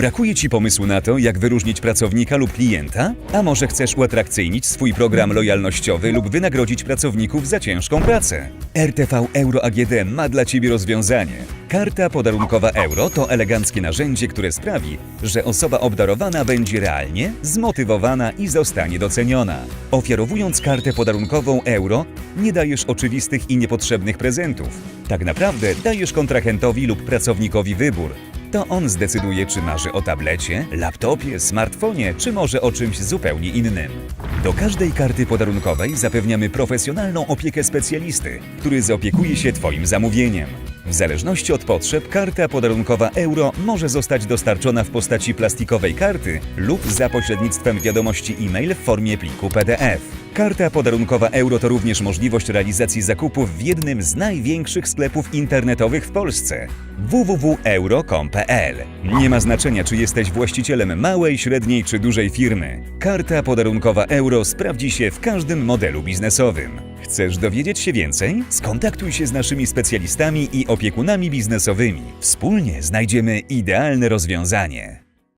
Brakuje Ci pomysłu na to, jak wyróżnić pracownika lub klienta? A może chcesz uatrakcyjnić swój program lojalnościowy lub wynagrodzić pracowników za ciężką pracę? RTV Euro AGD ma dla Ciebie rozwiązanie. Karta podarunkowa euro to eleganckie narzędzie, które sprawi, że osoba obdarowana będzie realnie zmotywowana i zostanie doceniona. Ofiarowując kartę podarunkową euro, nie dajesz oczywistych i niepotrzebnych prezentów. Tak naprawdę dajesz kontrahentowi lub pracownikowi wybór. To on zdecyduje, czy marzy o tablecie, laptopie, smartfonie, czy może o czymś zupełnie innym. Do każdej karty podarunkowej zapewniamy profesjonalną opiekę specjalisty, który zaopiekuje się Twoim zamówieniem. W zależności od potrzeb, karta podarunkowa euro może zostać dostarczona w postaci plastikowej karty lub za pośrednictwem wiadomości e-mail w formie pliku PDF. Karta podarunkowa euro to również możliwość realizacji zakupów w jednym z największych sklepów internetowych w Polsce www.euro.com.pl. Nie ma znaczenia, czy jesteś właścicielem małej, średniej czy dużej firmy. Karta podarunkowa euro sprawdzi się w każdym modelu biznesowym. Chcesz dowiedzieć się więcej? Skontaktuj się z naszymi specjalistami i opiekunami biznesowymi. Wspólnie znajdziemy idealne rozwiązanie.